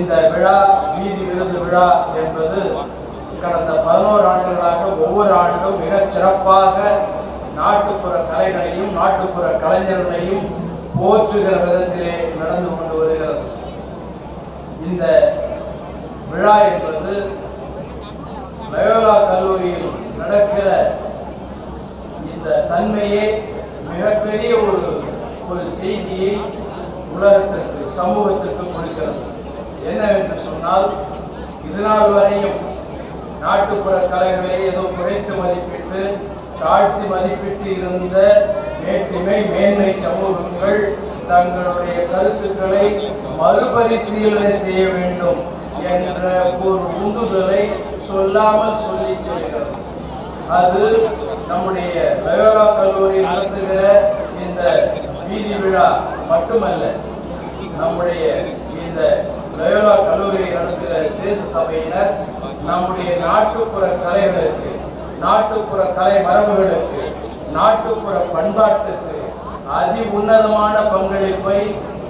இந்த விழா வீதி விருது விழா என்பது கடந்த பதினோரு ஆண்டுகளாக ஒவ்வொரு ஆண்டும் மிகச் சிறப்பாக நாட்டுப்புற கலைகளையும் நாட்டுப்புற கலைஞர்களையும் போற்றுகிற விதத்திலே நடந்து கொண்டு வருகிறது. இந்த விழா என்பது லயோலா கல்லூரியில் நடக்கிற இந்த தன்மையே மிகப்பெரிய ஒரு ஒரு செய்தியை உலகத்திற்கு சமூகத்திற்கு கொடுக்கிறது. என்னவென்று சொன்னால் இதுநாள் வரையும் நாட்டுப்புற கலைகளை ஏதோ குறைத்து மதிப்பிட்டு தாழ்த்தி மதிப்பிட்டு இருந்த மேட்டிமை மேன்மை சமூகங்கள் தங்களுடைய கருத்துக்களை மறுபரிசீலனை செய்ய வேண்டும் என்ற ஒரு உந்துதலை சொல்லாமல் சொல்லி செல்கிறது அது நம்முடைய லயோலா கல்லூரி நடத்துகிற இந்த வீதி விழா மட்டுமல்ல நம்முடைய இந்த லயோலா கல்லூரியை நடத்துகிற சேச சபையினர் நம்முடைய நாட்டுப்புற கலைகளுக்கு நாட்டுப்புற கலை மரபுகளுக்கு நாட்டுப்புற பண்பாட்டுக்கு அதி உன்னதமான பங்களிப்பை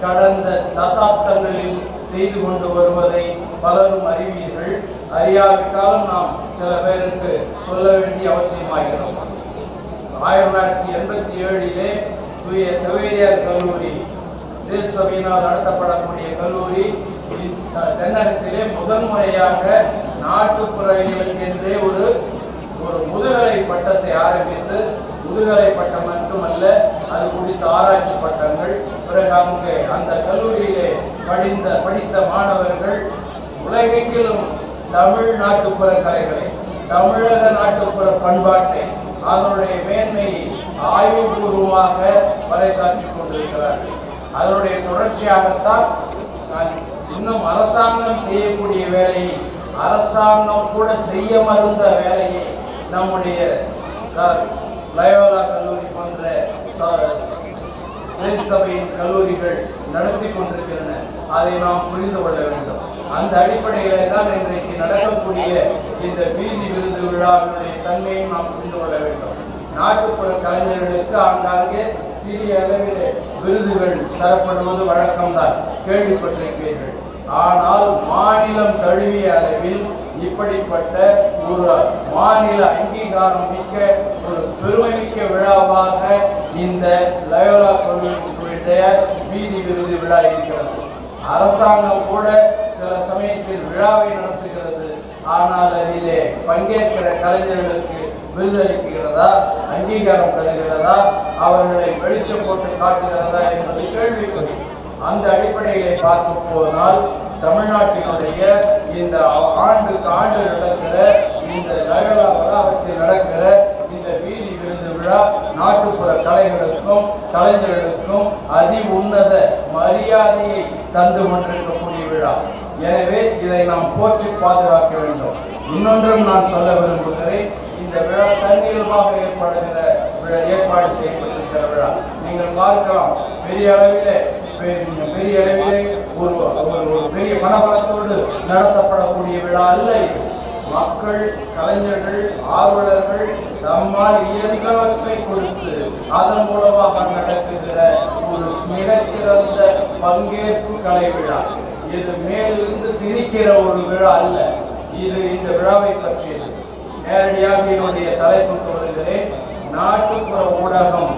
கடந்த தசாப்தங்களில் செய்து கொண்டு வருவதை பலரும் அறிவீர்கள். அறியாவிட்டாலும் நாம் சில பேருக்கு சொல்ல வேண்டிய அவசியமாகிறோம் ஆயிரத்தி தொள்ளாயிரத்தி எண்பத்தி ஏழிலே தூய செவேரியார் கல்லூரி சிறு சபையினால் நடத்தப்படக்கூடிய கல்லூரி தென்னகத்திலே முதன்முறையாக முறையாக நாட்டுப்புறவியலுக்கென்றே ஒரு ஒரு முதுகலை பட்டத்தை ஆரம்பித்து முதுகலை பட்டம் மட்டுமல்ல அது குறித்த ஆராய்ச்சி பட்டங்கள் பிறகு அங்கு அந்த கல்லூரியிலே படித்த படித்த மாணவர்கள் உலகெங்கிலும் தமிழ் நாட்டுப்புற கலைகளை தமிழக நாட்டுப்புற பண்பாட்டை அதனுடைய மேன்மையை ஆய்வுபூர்வமாக பறைசாற்றிக் கொண்டிருக்கிறார்கள். அதனுடைய தொடர்ச்சியாகத்தான் நான் இன்னும் அரசாங்கம் செய்யக்கூடிய வேலையை அரசாங்கம் கூட செய்ய மறுந்த வேலையை நம்முடைய க- லயோலா கல்லூரி போன்ற சபையின் கல்லூரிகள் நடத்தி கொண்டிருக்கின்றன. அதை நாம் புரிந்து கொள்ள வேண்டும். அந்த அடிப்படையிலே தான் இன்றைக்கு நடக்கக்கூடிய இந்த வீதி விருது விழாவினுடைய தன்மையை நாம் புரிந்து கொள்ள வேண்டும். நாட்டுப்புற கலைஞர்களுக்கு ஆங்காங்கே சிறிய அளவில் விருதுகள் தரப்படுவது வழக்கம்தான். கேள்விப்பட்டிருப்பீர்கள். ஆனால் மாநிலம் தழுவிய அளவில் இப்படிப்பட்ட ஒரு மாநில அங்கீகாரம் மிக்க ஒரு பெருமைமிக்க விழாவாக இந்த லயோலா கல்லூரியுடைய வீதி விருது விழா இருக்கிறது. அரசாங்கம் கூட சில சமயத்தில் விழாவை நடத்துகிறது. ஆனால் அதிலே பங்கேற்கிற கலைஞர்களுக்கு விருதளிக்கிறதா அங்கீகாரம் தருகிறதா அவர்களை வெளிச்சம் போட்டு காட்டுகிறதா என்பது கேள்விக்குறி. அந்த அடிப்படையிலே பார்க்க போனால் தமிழ்நாட்டினுடைய இந்த ஆண்டுக்கு ஆண்டு நடக்கிற இந்த லயோலா வளாகத்தில் நடக்கிற இந்த வீதி விருது விழா நாட்டுப்புற கலைகளுக்கும் கலைஞர்களுக்கும் அதி உன்னத மரியாதையை தந்து கொண்டிருக்கக்கூடிய விழா. எனவே இதை நாம் போற்றி பாதுகாக்க வேண்டும். இன்னொன்றும் நான் சொல்ல விரும்புகிறேன். இந்த விழா தன்னியல்பாக ஏற்படுகிற விழா ஏற்பாடு செய்யப்பட்டிருக்கிற விழா. நீங்கள் பார்க்கலாம் பெரிய அளவிலே பெரிய அளவிலே ஒரு ஒரு பெரிய பணபலத்தோடு நடத்தப்படக்கூடிய விழா அல்ல. இது மக்கள் கலைஞர்கள் ஆர்வலர்கள் நம்மால் இயன்றவற்றை கொடுத்து அதன் மூலமாக நடக்குகிற ஒரு மிகச்சிறந்த பங்கேற்பு கலை விழா இது மேலிருந்து திணிக்கிற ஒரு விழா அல்ல இது இந்த விழாவை பற்றியது நேரடியாக என்னுடைய தலைப்புக்கு வருகிறேன் நாட்டுப்புற ஊடகம்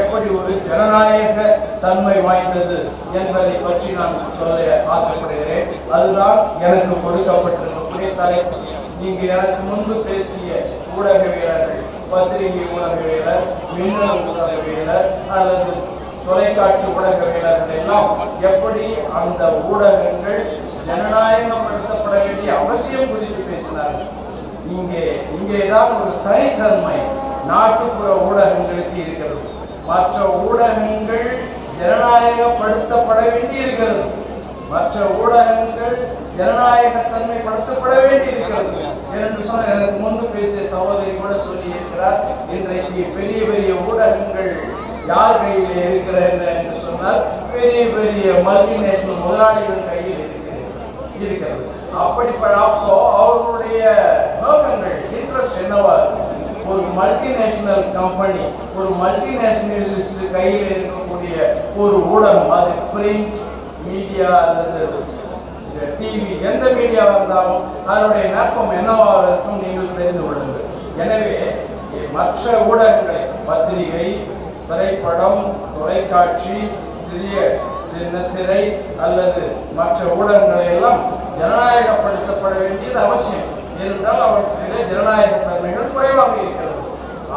எப்படி ஒரு ஜனநாயக தன்மை வாய்ந்தது என்பதை பற்றி நான் சொல்ல ஆசைப்படுகிறேன். அதுதான் எனக்கு கொடுக்கப்பட்டிருக்கக்கூடிய தலைப்பு. நீங்க எனக்கு முன்பு பேசிய ஊடகவியலர்கள் பத்திரிகை ஊடகவியலர் மின்னணு ஊடகவியலர் அல்லது தொலைக்காட்சி ஊடகவியலர்கள் எல்லாம் எப்படி அந்த ஊடகங்கள் ஜனநாயகப்படுத்தப்பட வேண்டிய அவசியம் குறித்து பேசினார்கள். இங்கே இங்கேதான் ஒரு தனித்தன்மை நாட்டுப்புற ஊடகங்களுக்கு இருக்கிறது. மற்ற ஊடகங்கள் ஜனநாயகப்படுத்தப்பட வேண்டி இருக்கிறது மற்ற ஊடகங்கள் ஜனநாயகத்தன்மைப்படுத்தப்பட வேண்டி இருக்கிறது என்று சொன்ன எனக்கு முன்பு பேசிய சகோதரி கூட சொல்லி இருக்கிறார் இன்றைக்கு பெரிய பெரிய ஊடகங்கள் யார் கையில் இருக்கிறது என்று சொன்னால் பெரிய பெரிய மல்டிநேஷனல் முதலாளிகள் கையில் இருக்கிறது. இருக்கிறது அப்படிப்பட்ட அப்போ அவர்களுடைய நோக்கங்கள் இன்ட்ரெஸ்ட் என்னவா ஒரு மல்டிநேஷனல் கம்பெனி ஒரு மல்டிநேஷனலிஸ்ட் கையில் இருக்கக்கூடிய ஒரு ஊடகம் அது பிரிண்ட் மீடியா அல்லது டிவி எந்த மீடியாவாக இருந்தாலும் அதனுடைய நோக்கம் என்னவாக இருக்கும் நீங்கள் தெரிந்து கொள்ளுங்கள். எனவே மற்ற ஊடகங்களை பத்திரிகை திரைப்படம் தொலைக்காட்சி சிறிய சின்னத்திரை அல்லது மற்ற ஊடகங்களை எல்லாம் ஜனநாயகப்படுத்தப்பட வேண்டியது அவசியம். ஏனென்றால் அவற்றிலே ஜனநாயக தன்மைகள் குறைவாக இருக்கிறது.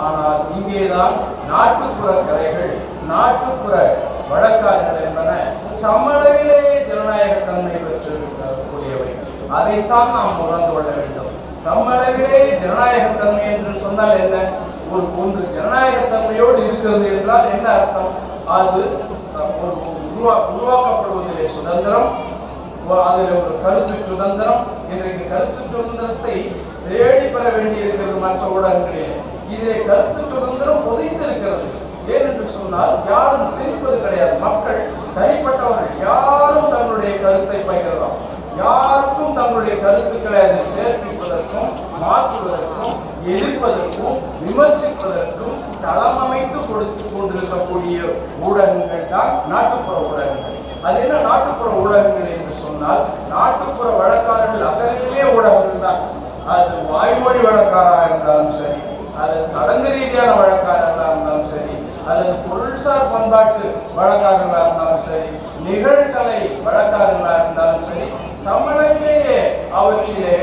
ஆனால் இங்கேதான் நாட்டுப்புற கலைகள் நாட்டுப்புற வழக்காறுகள் என்பன தம்மளவிலேயே ஜனநாயக தன்மை பெற்றிருக்கக்கூடியவை. அதைத்தான் நாம் உணர்ந்து கொள்ள வேண்டும். தமிழகிலேயே ஜனநாயக தன்மை என்று சொன்னால் என்ன? ஒரு ஒன்று ஜனநாயக தன்மையோடு இருக்கிறது என்றால் என்ன அர்த்தம்? அது ஒரு உருவா உருவாக்கப்படுவதிலே சுதந்திரம் அதில் ஒரு கருத்து சுதந்திரம் இன்றைக்கு கருத்து சுதந்திரத்தை தேடி பெற வேண்டியிருக்கிறது மற்ற ஊடகங்களில் இதிலே கருத்து சுதந்திரம் புதைந்து இருக்கிறது ஏனென்று சொன்னால் யாரும் திணிப்பது கிடையாது. மக்கள் தனிப்பட்டவர்கள் யாரும் தங்களுடைய கருத்தை பகிரலாம். யாருக்கும் தங்களுடைய கருத்துக்களை அதை சேர்ப்பிப்பதற்கும் மாற்றுவதற்கும் எதிர்ப்பதற்கும் விமர்சிப்பதற்கும் தளமமைத்து அமைத்து கொடுத்து கொண்டிருக்கக்கூடிய ஊடகங்கள் தான் நாட்டுப்புற ஊடகங்கள். அது என்ன நாட்டுப்புற ஊடகங்கள் சொன்னால் நாட்டுப்புற வழக்காரர்கள் அத்தனையுமே ஊடகங்கள் தான் அது வாய்மொழி வழக்காராக இருந்தாலும் சரி அது சடங்கு ரீதியான வழக்காரர்களாக இருந்தாலும் சரி அல்லது பொருள்சார் பண்பாட்டு வழக்காரர்களாக இருந்தாலும் சரி நிகழ்கலை வழக்காரர்களாக இருந்தாலும் சரி தமிழகத்திலேயே அவற்றிலே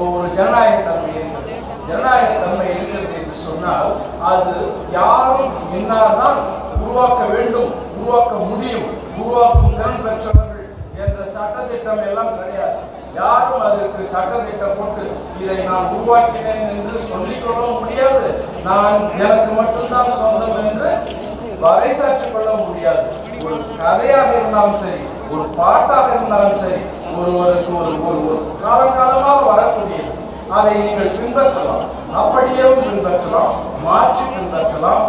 ஒரு ஜனநாயக தன்மை இருக்கிறது. ஜனநாயக தன்மை இருக்கிறது என்று சொன்னால் அது யாரும் என்னால்தான் உருவாக்க வேண்டும் உருவாக்க முடியும். உருவாக்கும் திறன் பெற்றவர் என்ற சட்டத்திட்டம் எல்லாம் கிடையாது. யாரும் அதற்கு சட்டத்திட்டம் போட்டு இதை நான் உருவாக்கினேன் என்று சொல்லிக்கொள்ளவும் முடியாது. நான் எனக்கு மட்டும்தான் சொந்தம் என்று பறைசாற்றிக் கொள்ள முடியாது. ஒரு கதையாக இருந்தாலும் சரி ஒரு பாட்டாக இருந்தாலும் சரி ஒருவருக்கு ஒரு ஒரு ஒரு காலங்காலமாக வரக்கூடியது அதை நீங்கள் பின்பற்றலாம். அப்படியே பின்பற்றலாம் மாற்றி பின்பற்றலாம்.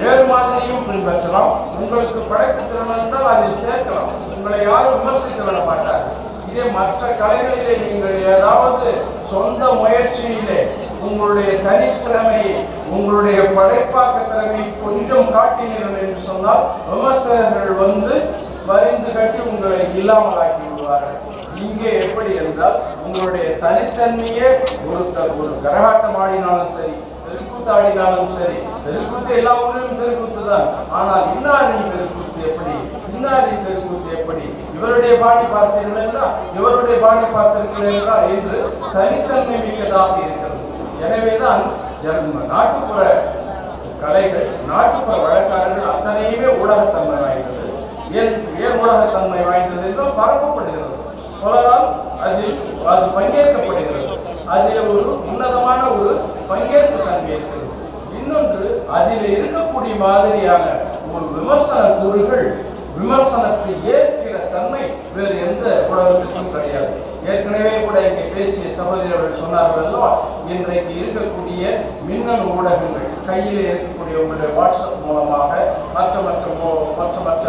வேறு மாதிரியும் பின்பற்றலாம். உங்களுக்கு படைப்பு திறமை இருந்தால் அதில் சேர்க்கலாம். உங்களை யாரும் விமர்சித்து விட மாட்டார். இதே மற்ற கலைகளிலே நீங்கள் ஏதாவது சொந்த முயற்சியிலே உங்களுடைய தனித்திறமையை உங்களுடைய படைப்பாக்க திறமையை கொஞ்சம் காட்டினீர்கள் என்று சொன்னால் விமர்சகர்கள் வந்து வரிந்து கட்டி உங்களை இல்லாமலாக்கி விடுவார்கள். இங்கே எப்படி என்றால் உங்களுடைய தனித்தன்மையே ஒரு ஒரு கரகாட்டம் ஆடினாலும் சரி கூத்தாடினாலும் சரி தெருக்கூத்து எல்லா ஊரிலும் தெருக்கூத்து தான். ஆனால் இன்னாரின் தெருக்கூத்து எப்படி? இன்னாரின் தெருக்கூத்து எப்படி? இவருடைய பாணி பார்த்தீர்கள் என்றால் இவருடைய பாணி பார்த்தீர்கள் என்றால் என்று தனித்தன்மை மிக்கதாக இருக்கிறது. எனவேதான் ஜன- நாட்டுப்புற கலைகள் நாட்டுப்புற வழக்காரர்கள் அத்தனையுமே ஊடகத்தன்மை வாய்ந்தது. ஏன் ஏன் ஊடகத்தன்மை வாய்ந்தது என்றும் பரப்பப்படுகிறது. சொல்லலாம் அதில் அது பங்கேற்கப்படுகிறது. அதில் ஒரு உன்னதமான ஒரு பங்கேற்பு தன்மை இருக்கிறது. இன்னொன்று அதில் இருக்கக்கூடிய மாதிரியான ஒரு விமர்சன கூறுகள் விமர்சனத்தை ஏற்கிற தன்மை வேறு எந்த ஊடகத்திற்கும் கிடையாது. ஏற்கனவே கூட இங்கே பேசிய சகோதரர்கள் சொன்னார்கள் அல்லவா இன்றைக்கு இருக்கக்கூடிய மின்னணு ஊடகங்கள் கையில் இருக்கக்கூடிய உங்களுடைய வாட்ஸ்அப் மூலமாக மற்ற மற்ற மற்ற மற்ற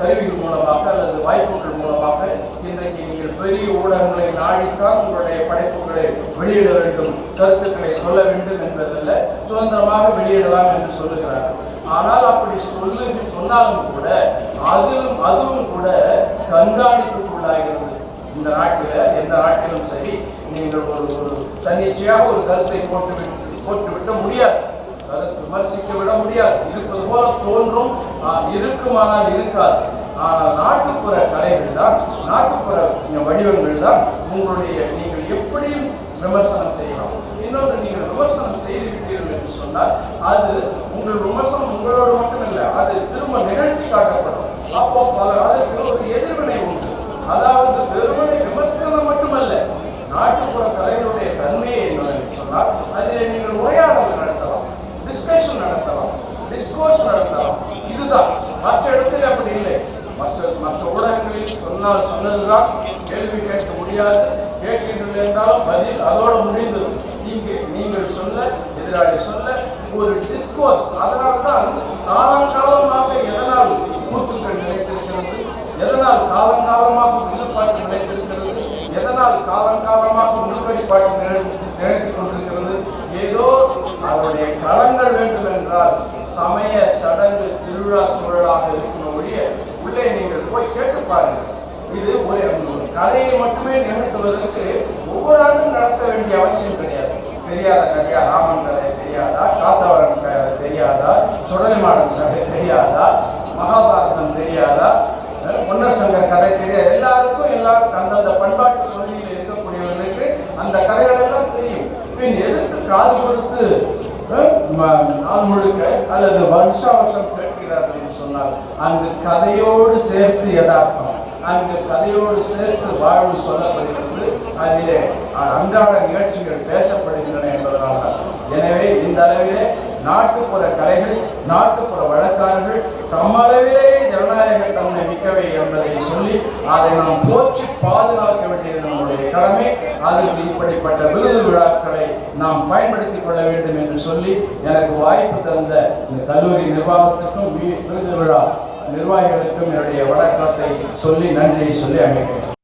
கருவிகள் மூலமாக அல்லது வாய்ப்புகள் மூலமாக இன்றைக்கு நீங்கள் பெரிய ஊடகங்களை நாடித்தான் உங்களுடைய படைப்புகளை வெளியிட வேண்டும் கருத்துக்களை சொல்ல வேண்டும் என்பதல்ல சுதந்திரமாக வெளியிடலாம் என்று சொல்லுகிறார்கள். ஆனால் அப்படி சொல்லு சொன்னாலும் கூட அதிலும் அதுவும் கூட கண்காணிப்புக்குள்ளாகிறது. இந்த நாட்டில் எந்த நாட்டிலும் சரி நீங்கள் ஒரு ஒரு தன்னிச்சையாக ஒரு கருத்தை போட்டு விட்டு போட்டு விட முடியாது. விமர்சிக்க விட முடியாது. இருப்பது போல தோன்றும் இருக்குமானால் இருக்காது. ஆனால் நாட்டுப்புற கலைகள் தான் நாட்டுப்புற வடிவங்கள் தான் உங்களுடைய நீங்கள் எப்படியும் விமர்சனம் செய்யலாம்? இன்னொன்று நீங்கள் விமர்சனம் செய்து விட்டீர்கள் என்று சொன்னால் அது உங்கள் விமர்சனம் உங்களோடு மட்டுமில்லை அது திரும்ப நிகழ்த்தி காட்டப்படும். அப்போ பல அதற்கு ஒரு எதிர்வினை உண்டு. அதாவது வெறுமனை விமர்சனம் மட்டுமல்ல நாட்டுப்புற கலைகளுடைய தன்மையை என்னவென்று சொன்னால் அதில் நீங்கள் உரையாடலாம். டிஸ்கஷன் நடத்தலாம். டிஸ்கோர்ஸ் நடத்தலாம். இதுதான். மற்ற இடத்துல அப்படி இல்லை. மற்ற மற்ற ஊடகங்களில் சொன்னால் சொன்னதுதான். கேள்வி கேட்க முடியாது. கேட்கின்றது என்றாலும் பதில் அதோட முடிந்தது. இங்கு நீங்கள் சொல்ல எதிராளி சொல்ல ஒரு டிஸ்கோர்ஸ் அதனால்தான் காலங்காலமாக எதனால் கூத்துக்கள் நிலைத்திருக்கிறது? எதனால் காலங்காலமாக வில்லுப்பாட்டு நிலைத்திருக்கிறது? எதனால் காலங்காலமாக முழுக்கடிப்பாட்டு நிலை நிலைத்துக் கொண்டிருக்கிறது? ஏதோ அவருடைய களங்கள் வேண்டும் என்றால் சமய சடங்கு திருவிழா சூழலாக இருக்கும் ஒழிய உள்ளே நீங்கள் போய் கேட்டு பாருங்கள். இது ஒரு கதையை மட்டுமே நிகழ்த்துவதற்கு ஒவ்வொரு ஆண்டும் நடத்த வேண்டிய அவசியம் கிடையாது. தெரியாத கதையா? ராமன் கதை தெரியாதா? காத்தவரன் கதை தெரியாதா? சுடலைமாடன் கதை தெரியாதா? மகாபாரதம் தெரியாதா? பொன்னர் சங்கர் கதை தெரியாது எல்லாருக்கும் எல்லாரும் அந்தந்த பண்பாட்டு பகுதியில் இருக்கக்கூடியவர்களுக்கு அந்த கதைகள் எல்லாம் தெரியும். பின் எதிர்த்து காது கொடுத்து நாள் முழுக்க அல்லது வருஷ வருஷம் கேட்கிறார்கள் என்று சொன்னால் அங்கு கதையோடு சேர்த்து யதார்த்தம் அங்கு கதையோடு சேர்த்து வாழ்வு சொல்லப்படுகிறது. அதிலே அன்றாட நிகழ்ச்சிகள் பேசப்படுகின்றன என்பதனால எனவே இந்த அளவிலே நாட்டுப்புற கலைகள் நாட்டுப்புற வழக்காறுகள் தம்மளவிலே ஜனநாயக தன்மை மிக்கவை என்பதை சொல்லி அதை நாம் போற்றி பாதுகாக்க வேண்டியது நம்முடைய கடமை அதற்கு இப்படிப்பட்ட விருது விழாக்களை நாம் பயன்படுத்திக் கொள்ள வேண்டும் என்று சொல்லி எனக்கு வாய்ப்பு தந்த இந்த கல்லூரி நிர்வாகத்துக்கும் விருது விழா நிர்வாகிகளுக்கும் என்னுடைய வணக்கத்தை சொல்லி நன்றியை சொல்லி அமைக்கிறேன்